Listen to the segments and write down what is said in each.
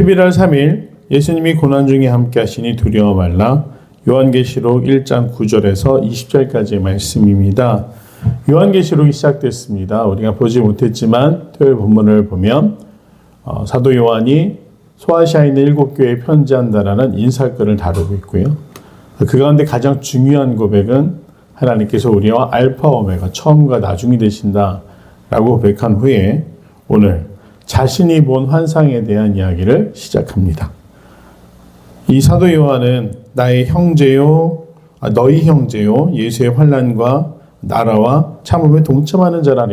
11월 3일 예수님이 고난 중에 함께 하시니 두려워 말라 요한계시록 1장 9절에서 20절까지의 말씀입니다. 요한계시록이 시작됐습니다. 우리가 보지 못했지만 토요일 본문을 보면 어, 사도 요한이 소아시아에 있는 일곱 교회에 편지한다라는 인사글을 다루고 있고요. 그 가운데 가장 중요한 고백은 하나님께서 우리와 알파 오메가 처음과 나중이 되신다라고 고백한 후에 오늘 자신이 본 환상에 대한 이야기를 시작합니다. 이 사도 요한은 나의 형제요, 아, 너희 형제요, 예수의 환란과 나라와 참음에 동참하는 자라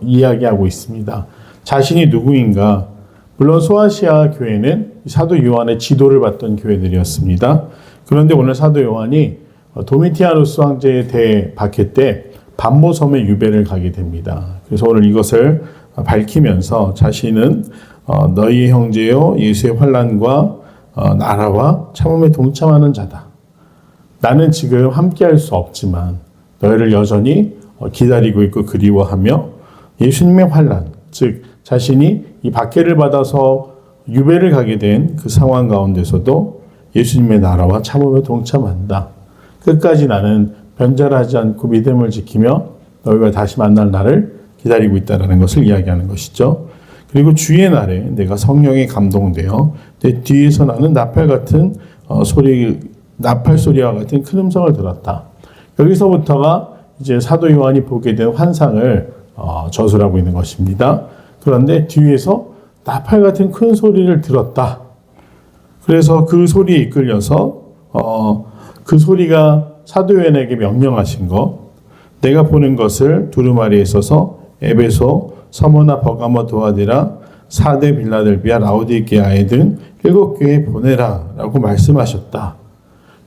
이야기하고 있습니다. 자신이 누구인가? 물론 소아시아 교회는 사도 요한의 지도를 받던 교회들이었습니다. 그런데 오늘 사도 요한이 도미티아누스 황제에 대해 박해 때 반모섬의 유배를 가게 됩니다. 그래서 오늘 이것을 밝히면서 자신은 어, 너희 형제요 예수의 환란과 어, 나라와 참음에 동참하는 자다. 나는 지금 함께할 수 없지만 너희를 여전히 어, 기다리고 있고 그리워하며 예수님의 환란, 즉 자신이 이 박해를 받아서 유배를 가게 된 그 상황 가운데서도 예수님의 나라와 참음에 동참한다. 끝까지 나는 변절하지 않고 믿음을 지키며 너희가 다시 만날 날을 기다리고 있다는 것을 이야기하는 것이죠. 그리고 주의 날에 내가 성령에 감동되어 내 뒤에서 나는 나팔 같은 어, 소리, 나팔 소리와 같은 큰 음성을 들었다. 여기서부터가 이제 사도 요한이 보게 된 환상을 어, 저술하고 있는 것입니다. 그런데 뒤에서 나팔 같은 큰 소리를 들었다. 그래서 그 소리에 이끌려서 어, 그 소리가 사도 요한에게 명령하신 것, 내가 보는 것을 두루마리에 있어서 에베소, 서머나 버가모 도아디라, 사대 빌라델비아, 라우디게아에 등 일곱 교회에 보내라라고 말씀하셨다.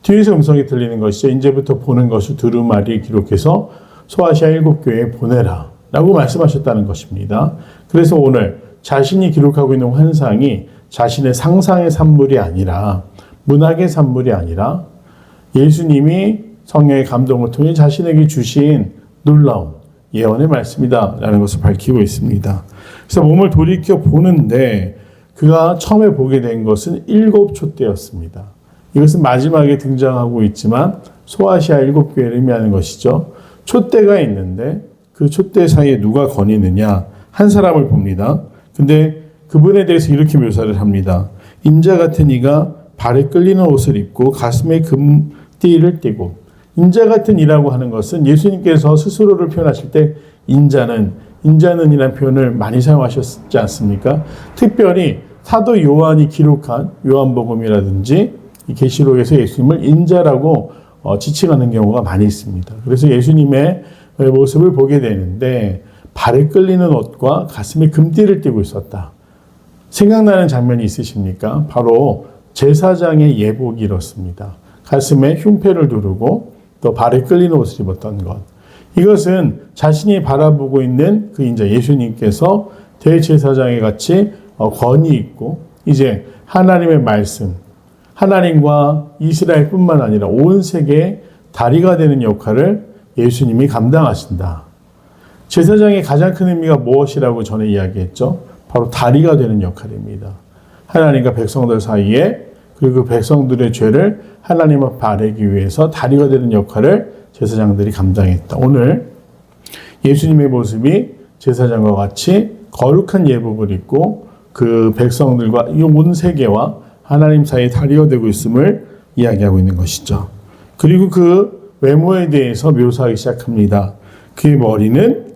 뒤에서 음성이 들리는 것이죠. 이제부터 보는 것을 두루마리 기록해서 소아시아 일곱 교회에 보내라라고 말씀하셨다는 것입니다. 그래서 오늘 자신이 기록하고 있는 환상이 자신의 상상의 산물이 아니라 문학의 산물이 아니라 예수님이 성령의 감동을 통해 자신에게 주신 놀라운 예언의 말씀이다 라는 것을 밝히고 있습니다. 그래서 몸을 돌이켜 보는데 그가 처음에 보게 된 것은 일곱 촛대였습니다. 이것은 마지막에 등장하고 있지만 소아시아 일곱 교회를 의미하는 것이죠. 촛대가 있는데 그 촛대 사이에 누가 거니느냐 한 사람을 봅니다. 근데 그분에 대해서 이렇게 묘사를 합니다. 인자 같은 이가 발에 끌리는 옷을 입고 가슴에 금띠를 띠고 인자 같은 이라고 하는 것은 예수님께서 스스로를 표현하실 때 인자는 인자는이라는 표현을 많이 사용하셨지 않습니까? 특별히 사도 요한이 기록한 요한복음이라든지 계시록에서 예수님을 인자라고 어, 지칭하는 경우가 많이 있습니다. 그래서 예수님의 모습을 보게 되는데 발에 끌리는 옷과 가슴에 금띠를 띠고 있었다. 생각나는 장면이 있으십니까? 바로 제사장의 예복이 이렇습니다. 가슴에 흉패를 두르고 또 발에 끌리는 옷을 입었던 것. 이것은 자신이 바라보고 있는 그 인자 예수님께서 대제사장에 같이 어, 권위 있고 이제 하나님의 말씀, 하나님과 이스라엘뿐만 아니라 온 세계의 다리가 되는 역할을 예수님이 감당하신다. 제사장의 가장 큰 의미가 무엇이라고 전에 이야기했죠? 바로 다리가 되는 역할입니다. 하나님과 백성들 사이에 그리고 그 백성들의 죄를 하나님 앞에 바르기 위해서 다리가 되는 역할을 제사장들이 감당했다. 오늘 예수님의 모습이 제사장과 같이 거룩한 예복을 입고 그 백성들과 이 온 세계와 하나님 사이에 다리가 되고 있음을 이야기하고 있는 것이죠. 그리고 그 외모에 대해서 묘사하기 시작합니다. 그의 머리는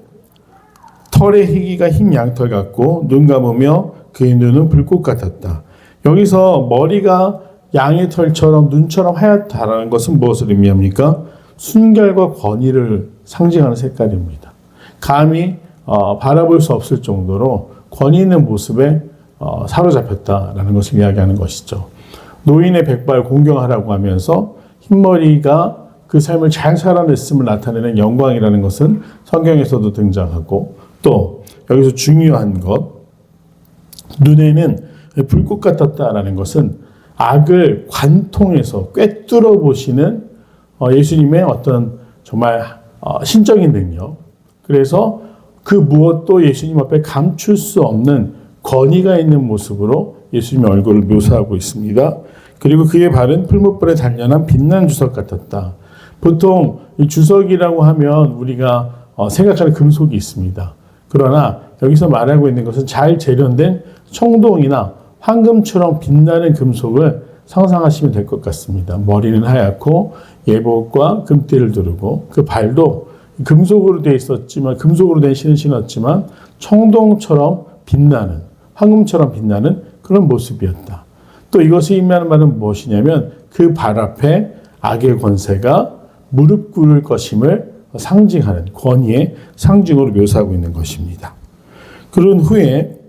털의 희기가 흰 양털 같고 눈 감으며 그의 눈은 불꽃 같았다. 여기서 머리가 양의 털처럼 눈처럼 하얗다라는 것은 무엇을 의미합니까? 순결과 권위를 상징하는 색깔입니다. 감히 어, 바라볼 수 없을 정도로 권위 있는 모습에 어, 사로잡혔다라는 것을 이야기하는 것이죠. 노인의 백발 공경하라고 하면서 흰머리가 그 삶을 잘 살아냈음을 나타내는 영광이라는 것은 성경에서도 등장하고 또 여기서 중요한 것 눈에는 불꽃 같았다라는 것은 악을 관통해서 꿰뚫어 보시는 어, 예수님의 어떤 정말 어, 신적인 능력 그래서 그 무엇도 예수님 앞에 감출 수 없는 권위가 있는 모습으로 예수님의 얼굴을 묘사하고 있습니다. 그리고 그의 발은 풀무불에 단련한 빛난 주석 같았다. 보통 이 주석이라고 하면 우리가 어, 생각하는 금속이 있습니다. 그러나 여기서 말하고 있는 것은 잘 재련된 청동이나 황금처럼 빛나는 금속을 상상하시면 될 것 같습니다. 머리는 하얗고 예복과 금띠를 두르고 그 발도 금속으로 되어 있었지만 금속으로 된 신을 신었지만 청동처럼 빛나는 황금처럼 빛나는 그런 모습이었다. 또 이것이 의미하는 말은 무엇이냐면 그 발 앞에 악의 권세가 무릎 꿇을 것임을 상징하는 권위의 상징으로 묘사하고 있는 것입니다. 그런 후에 이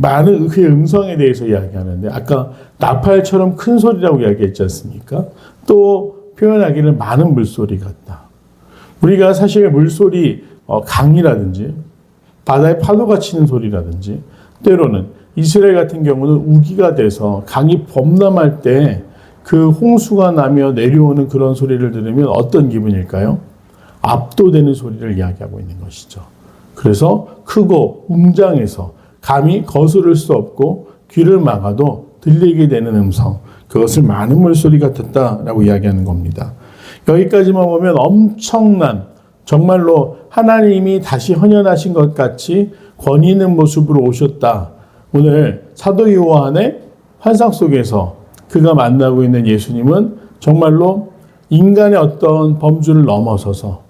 많은 그의 음성에 대해서 이야기하는데 아까 나팔처럼 큰 소리라고 이야기했지 않습니까? 또 표현하기를 많은 물소리 같다. 우리가 사실 물소리 어, 강이라든지 바다의 파도가 치는 소리라든지 때로는 이스라엘 같은 경우는 우기가 돼서 강이 범람할 때 그 홍수가 나며 내려오는 그런 소리를 들으면 어떤 기분일까요? 압도되는 소리를 이야기하고 있는 것이죠. 그래서 크고 웅장해서 감히 거스를 수 없고 귀를 막아도 들리게 되는 음성, 그것을 많은 물소리 같았다라고 이야기하는 겁니다. 여기까지만 보면 엄청난 정말로 하나님이 다시 헌현하신 것 같이 권위 있는 모습으로 오셨다. 오늘 사도 요한의 환상 속에서 그가 만나고 있는 예수님은 정말로 인간의 어떤 범주를 넘어서서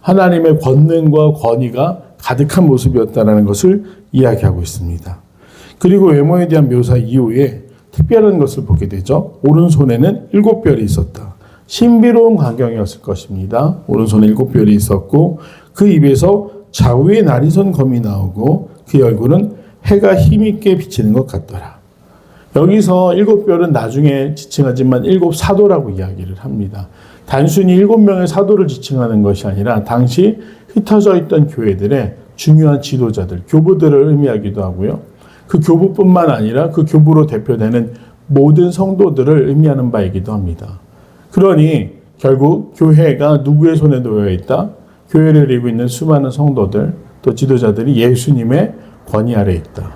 하나님의 권능과 권위가 가득한 모습이었다는 것을 이야기하고 있습니다. 그리고 외모에 대한 묘사 이후에 특별한 것을 보게 되죠. 오른손에는 일곱 별이 있었다. 신비로운 광경이었을 것입니다. 오른손에 일곱 별이 있었고 그 입에서 좌우의 나리선 검이 나오고 그 얼굴은 해가 힘있게 비치는 것 같더라. 여기서 일곱 별은 나중에 지칭하지만 일곱 사도라고 이야기를 합니다. 단순히 일곱 명의 사도를 지칭하는 것이 아니라 당시 흩어져 있던 교회들의 중요한 지도자들, 교부들을 의미하기도 하고요. 그 교부뿐만 아니라 그 교부로 대표되는 모든 성도들을 의미하는 바이기도 합니다. 그러니 결국 교회가 누구의 손에 놓여 있다? 교회를 이루고 있는 수많은 성도들, 또 지도자들이 예수님의 권위 아래 있다.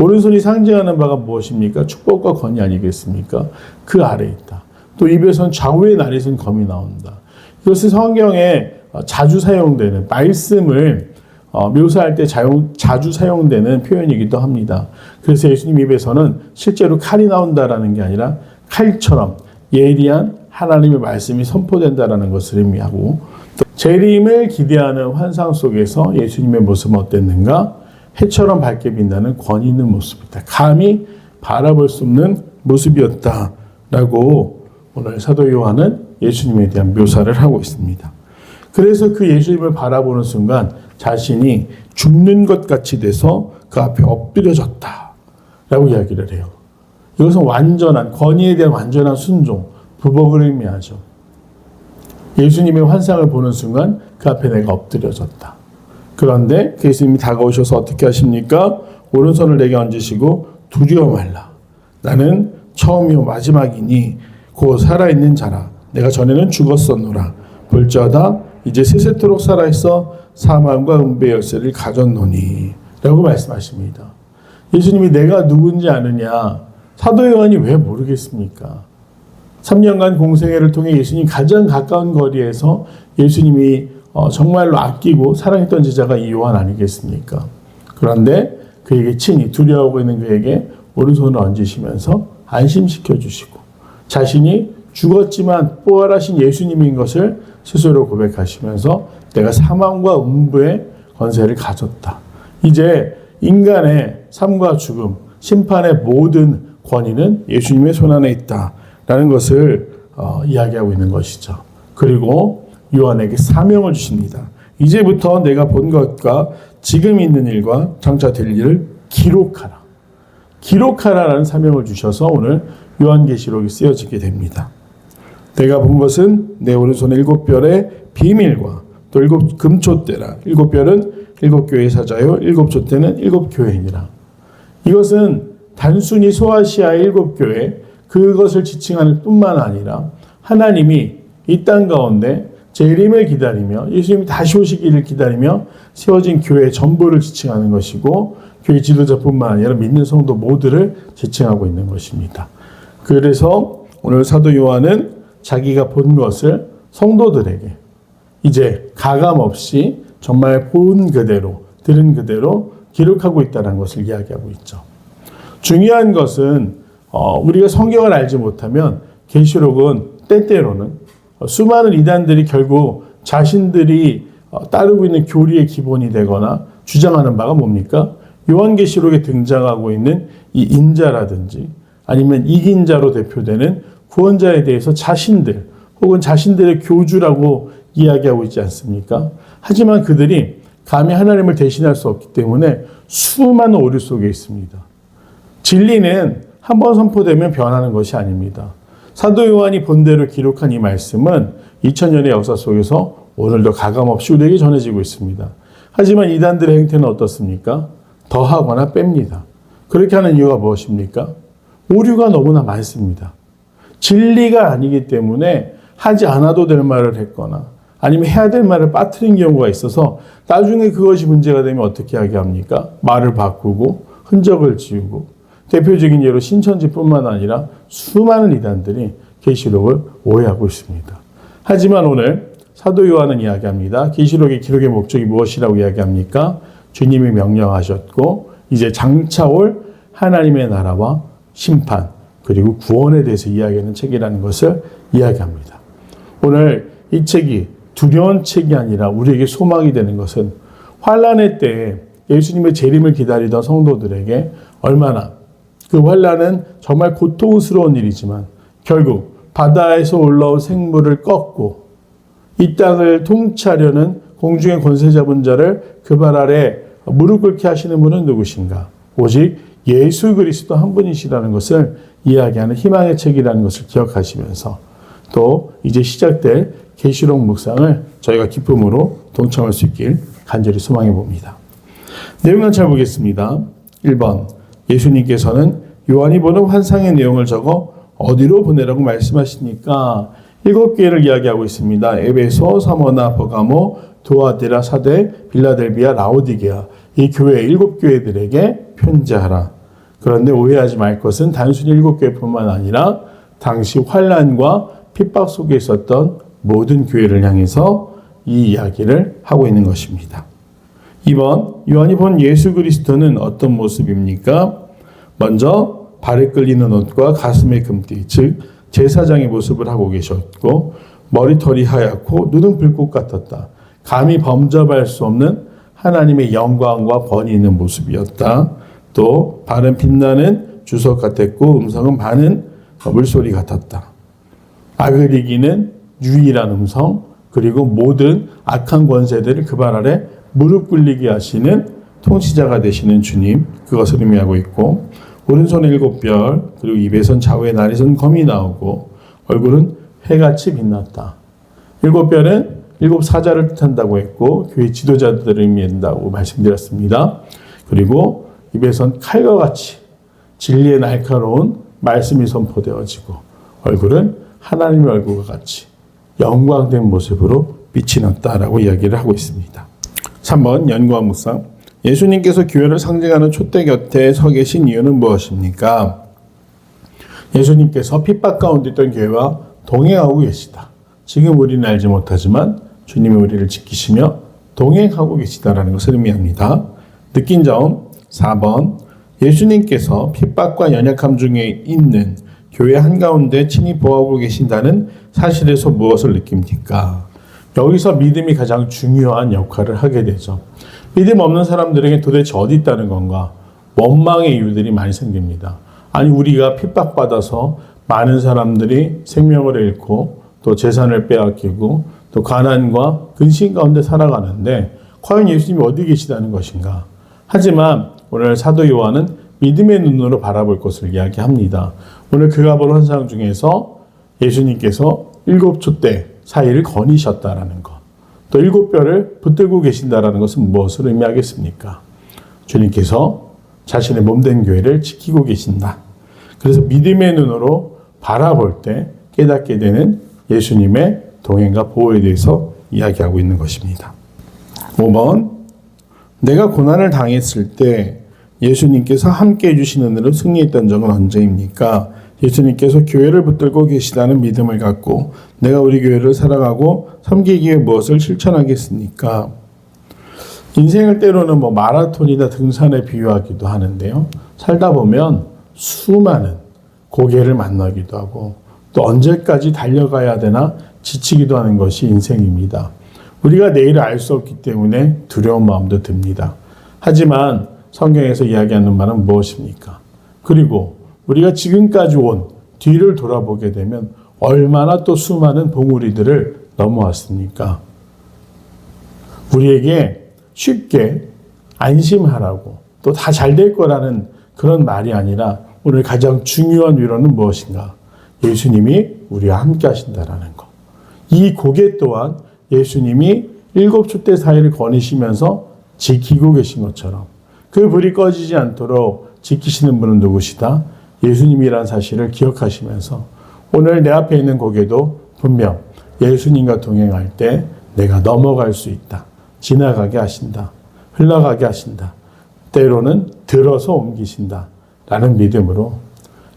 오른손이 상징하는 바가 무엇입니까? 축복과 권위 아니겠습니까? 그 아래 있다. 또 입에선 좌우의 날이선 검이 나온다. 이것은 성경에 자주 사용되는 말씀을 어, 묘사할 때 자용, 자주 사용되는 표현이기도 합니다. 그래서 예수님 입에서는 실제로 칼이 나온다라는 게 아니라 칼처럼 예리한 하나님의 말씀이 선포된다라는 것을 의미하고 또 재림을 기대하는 환상 속에서 예수님의 모습은 어땠는가? 해처럼 밝게 빛나는 권위 있는 모습이다. 감히 바라볼 수 없는 모습이었다라고 오늘 사도 요한은 예수님에 대한 묘사를 하고 있습니다. 그래서 그 예수님을 바라보는 순간 자신이 죽는 것 같이 돼서 그 앞에 엎드려졌다. 라고 이야기를 해요. 이것은 완전한, 권위에 대한 완전한 순종, 부복을 의미하죠. 예수님의 환상을 보는 순간 그 앞에 내가 엎드려졌다. 그런데 그 예수님이 다가오셔서 어떻게 하십니까? 오른손을 내게 얹으시고 두려워 말라. 나는 처음이요 마지막이니 곧 살아있는 자라. 내가 전에는 죽었었노라. 볼지어다 이제 세세토록 살아있어 사망과 은배 열쇠를 가졌노니 라고 말씀하십니다. 예수님이 내가 누군지 아느냐 사도 요한이 왜 모르겠습니까? 3년간 공생애를 통해 예수님 가장 가까운 거리에서 예수님이 어, 정말로 아끼고 사랑했던 제자가 이 요한 아니겠습니까? 그런데 그에게 친히 두려워하고 있는 그에게 오른손을 얹으시면서 안심시켜 주시고 자신이 죽었지만 부활하신 예수님인 것을 스스로 고백하시면서 내가 사망과 음부의 권세를 가졌다. 이제 인간의 삶과 죽음, 심판의 모든 권위는 예수님의 손 안에 있다라는 것을 어, 이야기하고 있는 것이죠. 그리고 요한에게 사명을 주십니다. 이제부터 내가 본 것과 지금 있는 일과 장차 될 일을 기록하라. 기록하라라는 사명을 주셔서 오늘 요한계시록이 쓰여지게 됩니다. 내가 본 것은 내 오른손 일곱 별의 비밀과 또 일곱 금초대라. 일곱 별은 일곱 교회 사자요. 일곱 촛대는 일곱 교회니라. 이것은 단순히 소아시아의 일곱 교회 그것을 지칭하는 뿐만 아니라 하나님이 이 땅 가운데 재림을 기다리며 예수님이 다시 오시기를 기다리며 세워진 교회 전부를 지칭하는 것이고 교회 지도자뿐만 아니라 믿는 성도 모두를 지칭하고 있는 것입니다. 그래서 오늘 사도 요한은 자기가 본 것을 성도들에게 이제 가감 없이 정말 본 그대로 들은 그대로 기록하고 있다는 것을 이야기하고 있죠. 중요한 것은 어, 우리가 성경을 알지 못하면 계시록은 때때로는 어, 수많은 이단들이 결국 자신들이 어, 따르고 있는 교리의 기본이 되거나 주장하는 바가 뭡니까? 요한계시록에 등장하고 있는 이 인자라든지 아니면 이긴 자로 대표되는 구원자에 대해서 자신들 혹은 자신들의 교주라고 이야기하고 있지 않습니까? 하지만 그들이 감히 하나님을 대신할 수 없기 때문에 수많은 오류 속에 있습니다. 진리는 한 번 선포되면 변하는 것이 아닙니다. 사도 요한이 본대로 기록한 이 말씀은 2000년의 역사 속에서 오늘도 가감없이 우리에게 전해지고 있습니다. 하지만 이단들의 행태는 어떻습니까? 더하거나 뺍니다. 그렇게 하는 이유가 무엇입니까? 오류가 너무나 많습니다. 진리가 아니기 때문에 하지 않아도 될 말을 했거나 아니면 해야 될 말을 빠뜨린 경우가 있어서 나중에 그것이 문제가 되면 어떻게 하게 합니까? 말을 바꾸고 흔적을 지우고 대표적인 예로 신천지뿐만 아니라 수많은 이단들이 계시록을 오해하고 있습니다. 하지만 오늘 사도 요한은 이야기합니다. 계시록의 기록의 목적이 무엇이라고 이야기합니까? 주님이 명령하셨고 이제 장차 올 하나님의 나라와 심판 그리고 구원에 대해서 이야기하는 책이라는 것을 이야기합니다. 오늘 이 책이 두려운 책이 아니라 우리에게 소망이 되는 것은 환란의 때에 예수님의 재림을 기다리던 성도들에게 얼마나 그 환란은 정말 고통스러운 일이지만 결국 바다에서 올라온 생물을 꺾고 이 땅을 통치하려는 공중의 권세 잡은 자를 그 발 아래 무릎 꿇게 하시는 분은 누구신가? 오직 예수 그리스도 한 분이시라는 것을 이야기하는 희망의 책이라는 것을 기억하시면서 또 이제 시작될 계시록 묵상을 저희가 기쁨으로 동참할 수 있길 간절히 소망해 봅니다. 내용을 잘 보겠습니다. 1번 예수님께서는 요한이 보는 환상의 내용을 적어 어디로 보내라고 말씀하시니까 일곱 교회를 이야기하고 있습니다. 에베소, 사모나, 버가모, 도아데라, 사대, 빌라델비아, 라오디게아 이 교회 일곱 교회들에게 편지하라. 그런데 오해하지 말 것은 단순히 일곱 교회뿐만 아니라 당시 환란과 핍박 속에 있었던 모든 교회를 향해서 이 이야기를 하고 있는 것입니다. 2번 요한이 본 예수 그리스도는 어떤 모습입니까? 먼저 발에 끌리는 옷과 가슴에 금띠 즉 제사장의 모습을 하고 계셨고 머리털이 하얗고 눈은 불꽃 같았다. 감히 범접할 수 없는 하나님의 영광과 번이 있는 모습이었다. 또 발은 빛나는 주석 같았고 음성은 많은 물소리 같았다. 악을 이기는 유일한 음성 그리고 모든 악한 권세들을 그 발 아래 무릎 꿇리게 하시는 통치자가 되시는 주님 그것을 의미하고 있고 오른손에 일곱 별 그리고 입에선 좌우에 날에선 검이 나오고 얼굴은 해같이 빛났다. 일곱 별은 일곱 사자를 뜻한다고 했고 교회 지도자들을 의미한다고 말씀드렸습니다. 그리고 입에선 칼과 같이 진리의 날카로운 말씀이 선포되어지고 얼굴은 하나님의 얼굴과 같이 영광된 모습으로 빛이 났다라고 이야기를 하고 있습니다. 3번 연구와 묵상 예수님께서 교회를 상징하는 촛대 곁에 서 계신 이유는 무엇입니까? 예수님께서 핍박 가운데 있던 교회와 동행하고 계시다. 지금 우리는 알지 못하지만 주님이 우리를 지키시며 동행하고 계시다라는 것을 의미합니다. 느낀 점 4번 예수님께서 핍박과 연약함 중에 있는 교회 한가운데 친히 보호하고 계신다는 사실에서 무엇을 느낍니까? 여기서 믿음이 가장 중요한 역할을 하게 되죠. 믿음 없는 사람들에게 도대체 어디 있다는 건가? 원망의 이유들이 많이 생깁니다. 아니, 우리가 핍박받아서 많은 사람들이 생명을 잃고 또 재산을 빼앗기고 또 가난과 근심 가운데 살아가는데 과연 예수님이 어디 계시다는 것인가? 하지만 오늘 사도 요한은 믿음의 눈으로 바라볼 것을 이야기합니다. 오늘 그가 본 환상 중에서 예수님께서 일곱 촛대 사이를 거니셨다라는 것. 또 일곱 별을 붙들고 계신다라는 것은 무엇을 의미하겠습니까? 주님께서 자신의 몸된 교회를 지키고 계신다. 그래서 믿음의 눈으로 바라볼 때 깨닫게 되는 예수님의 동행과 보호에 대해서 이야기하고 있는 것입니다. 5번 내가 고난을 당했을 때 예수님께서 함께 해주신 은혜로 승리했던 적은 언제입니까? 예수님께서 교회를 붙들고 계시다는 믿음을 갖고 내가 우리 교회를 살아가고 섬기기 위해 무엇을 실천하겠습니까? 인생을 때로는 뭐 마라톤이나 등산에 비유하기도 하는데요. 살다 보면 수많은 고개를 만나기도 하고 또 언제까지 달려가야 되나 지치기도 하는 것이 인생입니다. 우리가 내일을 알 수 없기 때문에 두려운 마음도 듭니다. 하지만 성경에서 이야기하는 말은 무엇입니까? 그리고 우리가 지금까지 온 뒤를 돌아보게 되면 얼마나 또 수많은 봉우리들을 넘어왔습니까? 우리에게 쉽게 안심하라고 또 다 잘 될 거라는 그런 말이 아니라 오늘 가장 중요한 위로는 무엇인가? 예수님이 우리와 함께 하신다라는 것. 이 고개 또한 예수님이 일곱 촛대 사이를 거니시면서 지키고 계신 것처럼 그 불이 꺼지지 않도록 지키시는 분은 누구시다? 예수님이란 사실을 기억하시면서 오늘 내 앞에 있는 고개도 분명 예수님과 동행할 때 내가 넘어갈 수 있다. 지나가게 하신다. 흘러가게 하신다. 때로는 들어서 옮기신다. 라는 믿음으로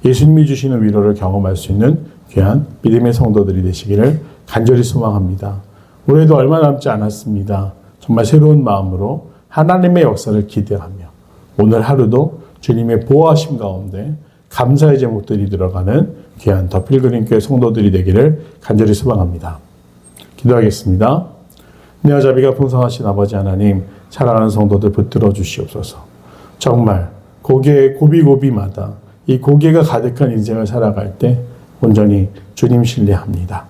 예수님이 주시는 위로를 경험할 수 있는 귀한 믿음의 성도들이 되시기를 간절히 소망합니다. 올해도 얼마 남지 않았습니다. 정말 새로운 마음으로 하나님의 역사를 기대하며 오늘 하루도 주님의 보호하심 가운데 감사의 제목들이 들어가는 귀한 더 필그림 교회 성도들이 되기를 간절히 소망합니다. 기도하겠습니다. 은혜와 자비가 풍성하신 아버지 하나님 사랑하는 성도들 붙들어 주시옵소서. 정말 고개 고비고비마다 이 고개가 가득한 인생을 살아갈 때 온전히 주님 신뢰합니다.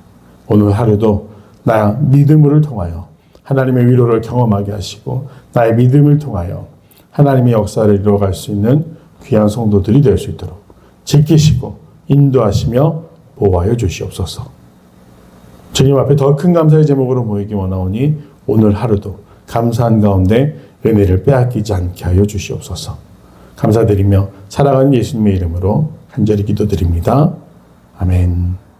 오늘 하루도 나 믿음을 통하여 하나님의 위로를 경험하게 하시고 나의 믿음을 통하여 하나님의 역사를 이루어갈 수 있는 귀한 성도들이 될 수 있도록 지키시고 인도하시며 보호하여 주시옵소서. 주님 앞에 더 큰 감사의 제목으로 모이기 원하오니 오늘 하루도 감사한 가운데 은혜를 빼앗기지 않게 하여 주시옵소서. 감사드리며 살아가는 예수님의 이름으로 간절히 기도드립니다. 아멘.